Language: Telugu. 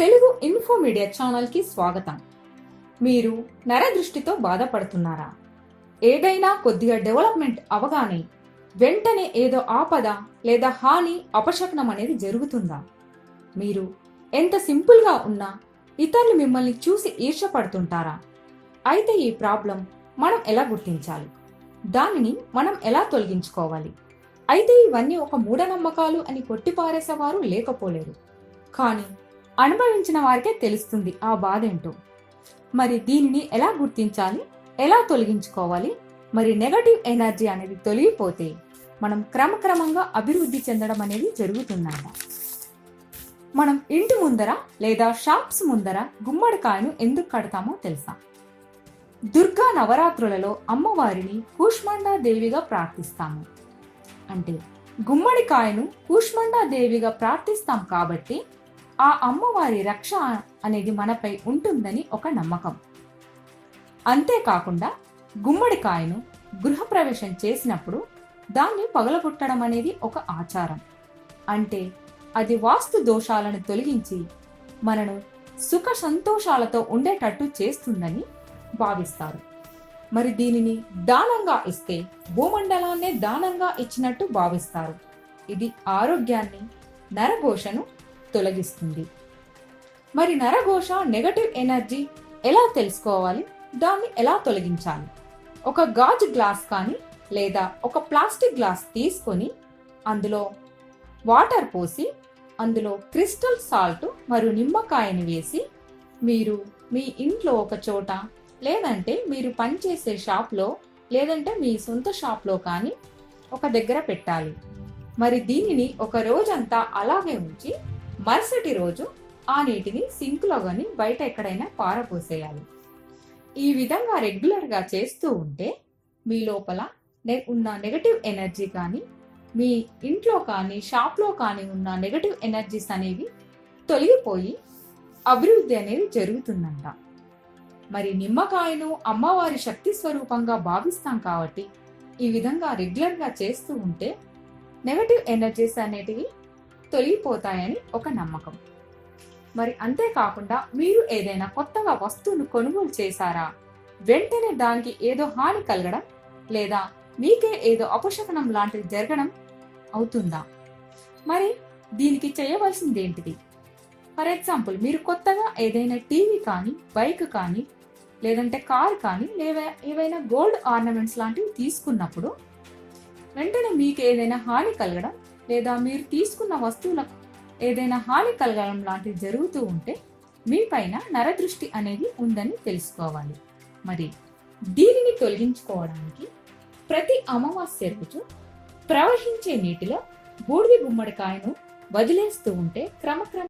తెలుగు ఇన్ఫో మీడియా ఛానల్కి స్వాగతం. మీరు నరదృష్టితో బాధపడుతున్నారా? ఏదైనా కొద్దిగా డెవలప్మెంట్ అవగానే వెంటనే ఏదో ఆపద లేదా హాని అపశకనం అనేది జరుగుతుందా? మీరు ఎంత సింపుల్గా ఉన్నా ఇతరులు మిమ్మల్ని చూసి ఈర్షపడుతుంటారా అయితే ఈ ప్రాబ్లం మనం ఎలా గుర్తించాలి? దానిని మనం ఎలా తొలగించుకోవాలి? అయితే ఇవన్నీ ఒక మూఢనమ్మకాలు అని కొట్టిపారేసేవారు లేకపోలేరు. కానీ అనుభవించిన వారికే తెలుస్తుంది ఆ బాధ ఏంటో. మరి దీనిని ఎలా గుర్తించాలి? ఎలా తొలగించుకోవాలి? మరి నెగటివ్ ఎనర్జీ అనేది తొలగిపోతే మనం క్రమక్రమంగా అభివృద్ధి చెందడం అనేది జరుగుతుందంట. మనం ఇంటి ముందర లేదా షాప్స్ ముందర గుమ్మడికాయను ఎందుకు కడతామో తెలుసా? దుర్గా నవరాత్రులలో అమ్మవారిని కూష్మండా దేవిగా ప్రార్థిస్తాము. అంటే గుమ్మడికాయను కూష్మండా దేవిగా ప్రార్థిస్తాం కాబట్టి ఆ అమ్మవారి రక్ష అనేది మనపై ఉంటుందని ఒక నమ్మకం. అంతేకాకుండా గుమ్మడికాయను గృహప్రవేశం చేసినప్పుడు దాన్ని పగలగొట్టడం అనేది ఒక ఆచారం. అంటే అది వాస్తు దోషాలను తొలగించి మనను సుఖ సంతోషాలతో ఉండేటట్టు చేస్తుందని భావిస్తారు. మరి దీనిని దానంగా ఇస్తే భూమండలాన్నే దానంగా ఇచ్చినట్టు భావిస్తారు. ఇది ఆరోగ్యాన్ని నరఘోషను తొలగిస్తుంది. మరి నరఘోష నెగటివ్ ఎనర్జీ ఎలా తెలుసుకోవాలి? దాన్ని ఎలా తొలగించాలి? ఒక గాజు గ్లాస్ కానీ లేదా ఒక ప్లాస్టిక్ గ్లాస్ తీసుకొని అందులో వాటర్ పోసి అందులో క్రిస్టల్ సాల్ట్ మరియు నిమ్మకాయని వేసి మీరు మీ ఇంట్లో ఒక చోట లేదంటే మీరు పనిచేసే షాప్లో లేదంటే మీ సొంత షాప్లో కానీ ఒక దగ్గర పెట్టాలి. మరి దీనిని ఒక రోజంతా అలాగే ఉంచి మరుసటి రోజు ఆ నీటిని సింక్లో కానీ బయట ఎక్కడైనా పారపోసేయాలి ఈ విధంగా రెగ్యులర్గా చేస్తూ ఉంటే మీ లోపల ఉన్న నెగటివ్ ఎనర్జీ కానీ మీ ఇంట్లో కానీ షాప్లో కానీ ఉన్న నెగటివ్ ఎనర్జీస్ అనేవి తొలగిపోయి అభివృద్ధి అనేది జరుగుతుందంట. మరి నిమ్మకాయను అమ్మవారి శక్తి స్వరూపంగా భావిస్తాం కాబట్టి ఈ విధంగా రెగ్యులర్గా చేస్తూ ఉంటే నెగటివ్ ఎనర్జీస్ అనేటివి తొలగిపోతాయని ఒక నమ్మకం. మరి అంతేకాకుండా మీరు ఏదైనా కొత్తగా వస్తువును కొనుగోలు చేశారా? వెంటనే దానికి ఏదో హాని కలగడం లేదా మీకే ఏదో అపశకనం లాంటిది జరగడం అవుతుందా? మరి దీనికి చేయవలసింది ఏంటిది ఫర్ ఎగ్జాంపుల్ మీరు కొత్తగా ఏదైనా టీవీ కానీ బైక్ కానీ లేదంటే కార్ కానీ లేదా ఏవైనా గోల్డ్ ఆర్నమెంట్స్ లాంటివి తీసుకున్నప్పుడు వెంటనే మీకు ఏదైనా హాని కలగడం లేదా మీరు తీసుకున్న వస్తువులకు ఏదైనా హాని కలగడం లాంటివి జరుగుతూ ఉంటే మీ పైన నరదృష్టి అనేది ఉందని తెలుసుకోవాలి. మరి దీనిని తొలగించుకోవడానికి ప్రతి అమావాస్య రోజు ప్రవహించే నీటిలో బూడిద గుమ్మడికాయను వదిలేస్తూ ఉంటే క్రమక్రమ